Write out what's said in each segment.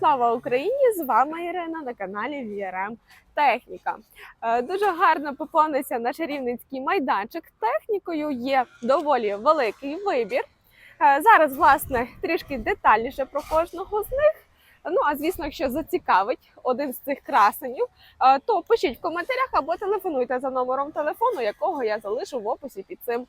Слава Україні! З вами Ірина на каналі VRM Техніка. Е, Дуже гарно поповнився наш рівненський майданчик. Технікою є доволі великий вибір. Е, Зараз, власне, трішки детальніше про кожного з них. Ну а звісно, якщо зацікавить один з цих красенів, е, то пишіть в коментарях або телефонуйте за номером телефону, якого я залишу в описі під цим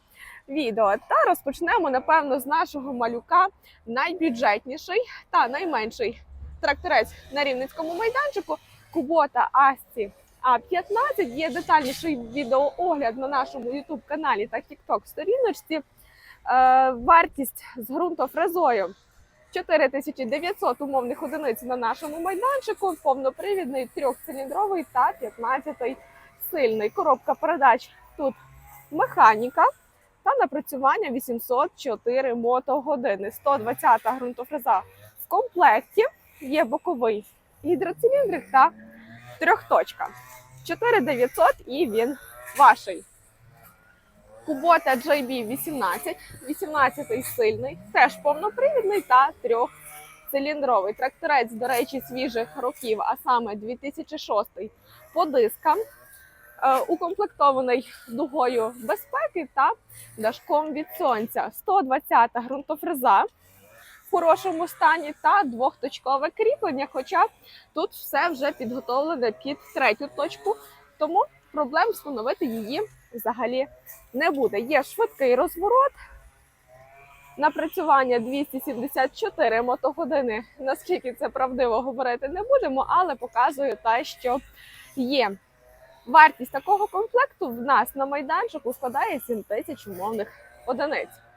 відео. Та розпочнемо, напевно, з нашого малюка найбюджетніший та найменший тракторець на рівненському майданчику Кубота Асці А15. Є детальніший відеоогляд на нашому YouTube каналі та TikTok сторіночці. Е, вартість з ґрунтофрезою 4900 умовних одиниць на нашому майданчику, повнопривідний, трьохциліндровий та 15-й сильний. Коробка передач тут механіка та напрацювання 804 мотогодини. 120-та ґрунтофреза в комплекті. Є боковий гідроциліндрик та трьохточка. 4900 і він ваший. Кубота JB 18, 18 сильний, теж повнопривідний та трьохциліндровий. Тракторець, до речі, свіжих років, а саме 2006 по дискам. Е, Укомплектований дугою безпеки та дашком від сонця. 120 ґрунтофреза в хорошому стані та двохточкове кріплення. Хоча тут все вже підготовлене під третю точку, тому проблем встановити її взагалі не буде. Є швидкий розворот. Напрацювання 274 мотогодини. Наскільки це правдиво говорити не будемо, але показую те, що є. Вартість такого комплекту в нас на майданчику складає 7 тисяч умовних одиниць.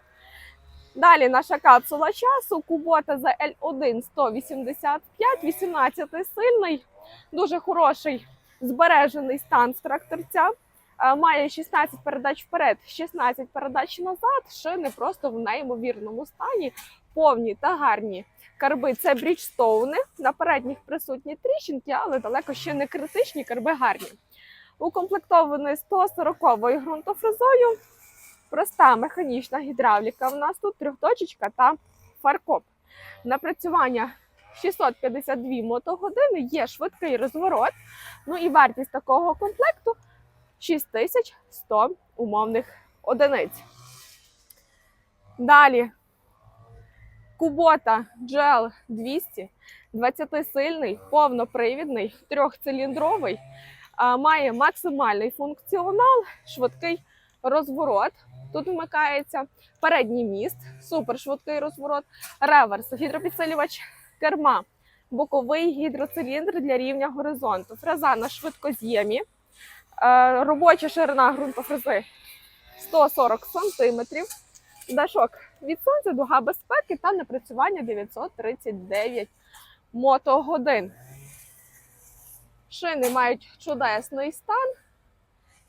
Далі наша капсула часу Кубота за L1 185, 18 сильний, дуже хороший збережений стан тракторця. Е, Має 16 передач вперед, 16 передач назад. Шини просто в неймовірному стані, повні та гарні. Карби це бріджстоуни. На передніх присутні тріщинки, але далеко ще не критичні, карби гарні. Укомплектований 140 ґрунтофрезою. Проста механічна гідравліка. У нас тут трьохточечка та фаркоп. Напрацювання 652 мотогодини, є швидкий розворот. Ну і вартість такого комплекту 6100 умовних одиниць. Далі Кубота GL 200, 20-сильний, повнопривідний, трьохциліндровий, має максимальний функціонал, швидкий розворот. Тут вмикається передній міст, супер швидкий розворот, реверс, гідропідсилювач керма, боковий гідроциліндр для рівня горизонту, фреза на швидкоз'ємі, Е, робоча ширина ґрунтофрези 140 см, дашок від сонця, дуга безпеки та напрацювання 939 мотогодин. Шини мають чудесний стан.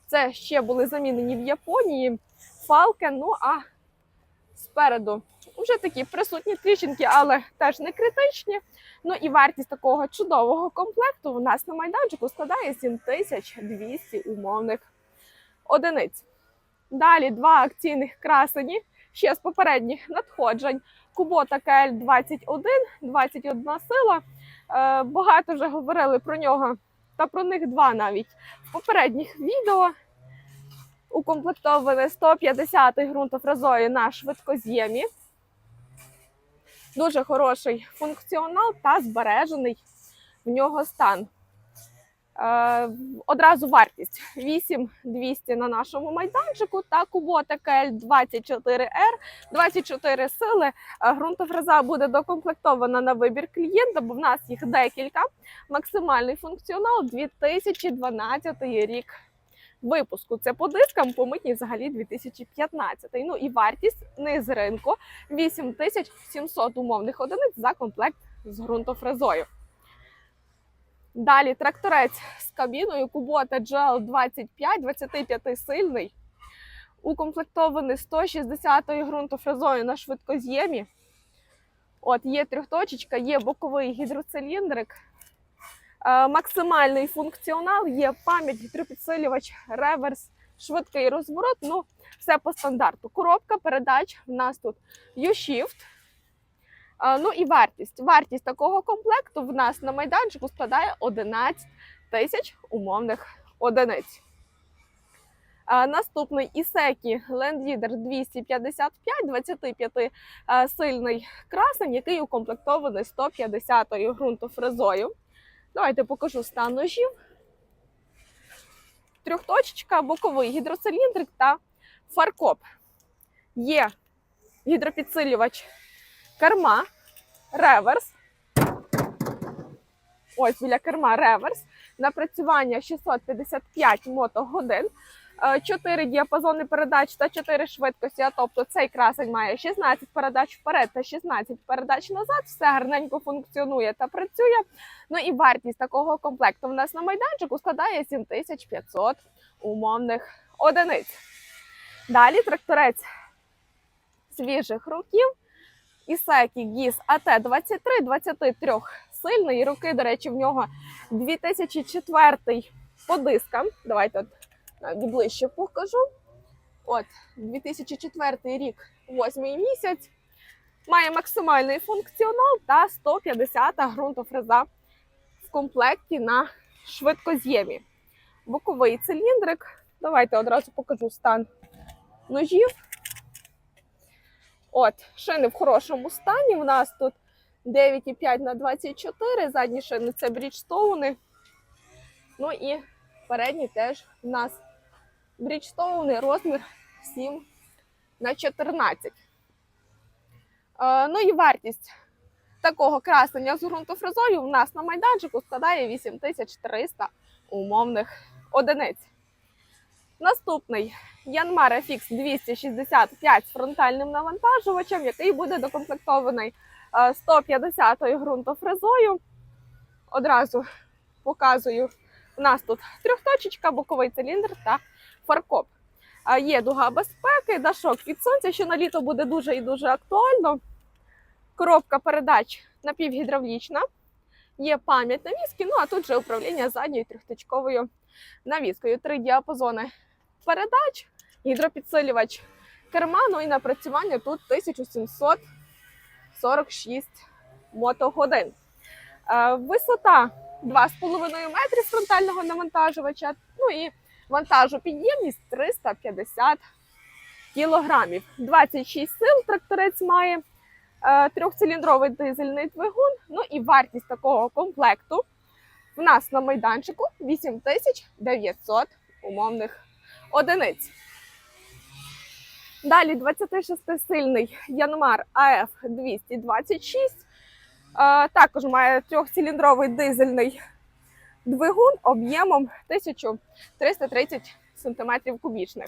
Це ще були замінені в Японії. Фалкен, ну а спереду вже такі присутні тріщинки, але теж не критичні. Ну і вартість такого чудового комплекту у нас на майданчику складає 7200 умовних одиниць. Далі два акційних красені ще з попередніх надходжень. Кубота КЛ 21, 21 сила. Е, багато вже говорили про нього, та про них два навіть в попередніх відео. Укомплектований 150 ґрунтофрезою на швидкоз'ємі. Дуже хороший функціонал та збережений в нього стан. Е, одразу вартість 8200 на нашому майданчику та Kubota KL24R, 24 сили. Е, буде докомплектована на вибір клієнта, бо в нас їх декілька. Максимальний функціонал 2012 рік випуску. Це по дискам, по митні взагалі 2015. Ну і вартість низ ринку 8700 умовних одиниць за комплект з ґрунтофрезою. Далі тракторець з кабіною Kubota GL25, 25 сильний, укомплектований 160-ю ґрунтофрезою на швидкоз'ємі. От є трьохточечка, є боковий гідроциліндрик, максимальний функціонал, є пам'ять, гідропідсилювач, реверс, швидкий розворот. Ну, все по стандарту. Коробка передач в нас тут U-Shift. Ну і вартість. Вартість такого комплекту в нас на майданчику складає 11 тисяч умовних одиниць. Наступний Ісекі Leader 255 25-сильний красень, який укомплектований 150-ю ґрунтофрезою. Давайте покажу стан ножів. Трьохточечка, боковий гідроциліндрик та фаркоп. Є гідропідсилювач керма, реверс. Ось біля керма реверс. Напрацювання 655 мотогодин. 4 діапазони передач та 4 швидкості. А тобто цей красень має 16 передач вперед та 16 передач назад. Все гарненько функціонує та працює. Ну і вартість такого комплекту в нас на майданчику складає 7500 умовних одиниць. Далі тракторець свіжих років. Ісекі ГІС АТ 23 23 сильний. Роки, до речі, в нього 2004 по дискам. Давайте от навіть ближче покажу. От, 2004 рік, 8 місяць. Має максимальний функціонал та 150 ґрунтофреза в комплекті на швидкоз'ємі. Боковий циліндрик. Давайте одразу покажу стан ножів. От, шини в хорошому стані. У нас тут 9,5 на 24, задні шини це бріджстоуни. Ну і передні теж у нас бріджстоуни, розмір 7 на 14. Е, ну і вартість такого красення з ґрунтофрезою у нас на майданчику складає 8300 умовних одиниць. Наступний Yanmar FX 265 з фронтальним навантажувачем, який буде докомплектований 150-ю ґрунтофрезою. Одразу показую. У нас тут трьохточечка, боковий циліндр та фаркоп. Є дуга безпеки, дашок від сонця, що на літо буде дуже і дуже актуально. Коробка передач напівгідравлічна. Є пам'ять навіски, ну а тут же управління задньою трьохточковою навіскою. Три діапазони передач, гідропідсилювач керма, ну і напрацювання тут 1746 мотогодин. Е, Висота 2,5 метри фронтального навантажувача, ну і вантажопідємність 350 кілограмів. 26 сил тракторець має, е, трьохциліндровий дизельний двигун, ну і вартість такого комплекту в нас на майданчику 8900 умовних одиниць. Далі 26-сильний Yanmar AF 226. Е, Також має трьохциліндровий дизельний двигун об'ємом 1330 см кубічних.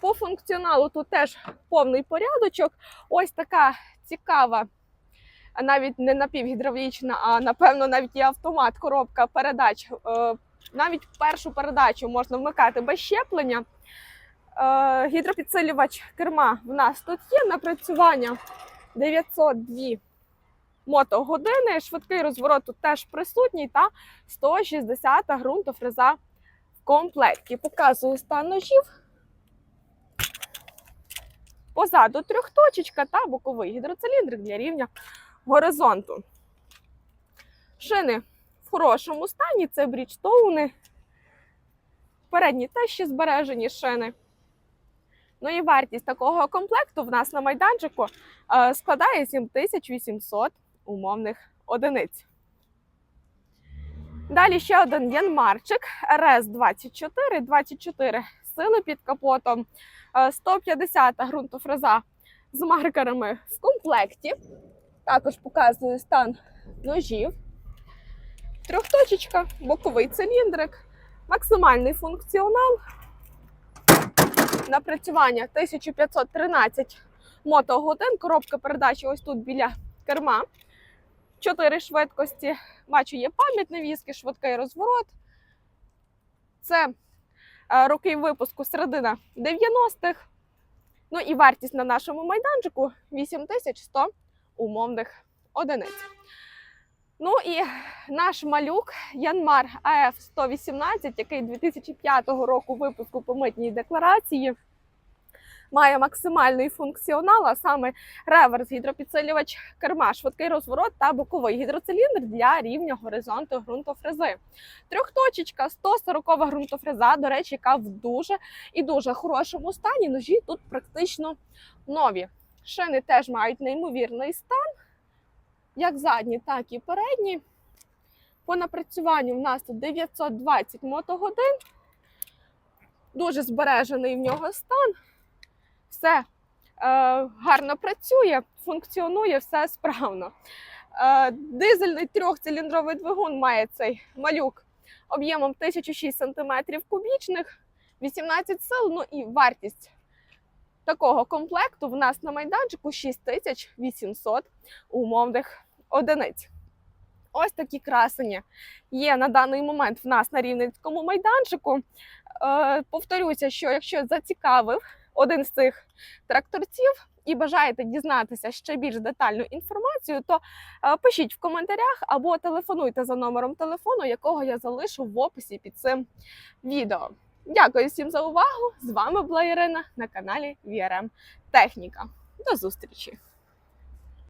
По функціоналу тут теж повний порядочок. Ось така цікава, навіть не напівгідравлічна, а напевно навіть і автомат, коробка передач. Е, Навіть першу передачу можна вмикати без щеплення. Е, Гідропідсилювач керма в нас тут є напрацювання 902 мотогодини. Швидкий розворот тут теж присутній та 160 ґрунтофреза в комплекті. Показую стан ножів. Позаду трьохточечка та боковий гідроциліндрик для рівня горизонту. Шини в хорошому стані це бріджстоуни. Передні теж ще збережені шини. Ну і вартість такого комплекту в нас на майданчику е, складає 7800 умовних одиниць. Далі ще один янмарчик РС-24, 24 сили під капотом, е, 150 ґрунтофреза з маркерами в комплекті. Також показую стан ножів. Трьохточечка, боковий циліндрик, максимальний функціонал. Напрацювання 1513 мотогодин. Коробка передачі ось тут біля керма. Чотири швидкості. Бачу, є пам'ять навіски, швидкий розворот. Це е, роки випуску середина 90-х. Ну і вартість на нашому майданчику 8100 умовних одиниць. Ну і наш малюк Янмар АФ 118, який 2005 року випуску по митній декларації. Має максимальний функціонал, а саме реверс, гідропідсилювач керма, швидкий розворот та боковий гідроциліндр для рівня горизонту ґрунтофрези. Трьохточечка, 140 ґрунтофреза, до речі, яка в дуже і дуже хорошому стані. Ножі тут практично нові. Шини теж мають неймовірний стан, як задні, так і передні. По напрацюванню в нас тут 920 мотогодин. Дуже збережений в нього стан. Все е, гарно працює, функціонує все справно. Е, дизельний трьохциліндровий двигун має цей малюк об'ємом 1006 см кубічних, 18 сил. Ну і вартість такого комплекту в нас на майданчику 6800 умовних одиниць. Ось такі красені є на даний момент в нас на рівненському майданчику. Е, повторюся, що якщо зацікавив один з цих тракторців і бажаєте дізнатися ще більш детальну інформацію, то е, пишіть в коментарях або телефонуйте за номером телефону, якого я залишу в описі під цим відео. Дякую всім за увагу! З вами була Ірина на каналі VRM Техніка. До зустрічі!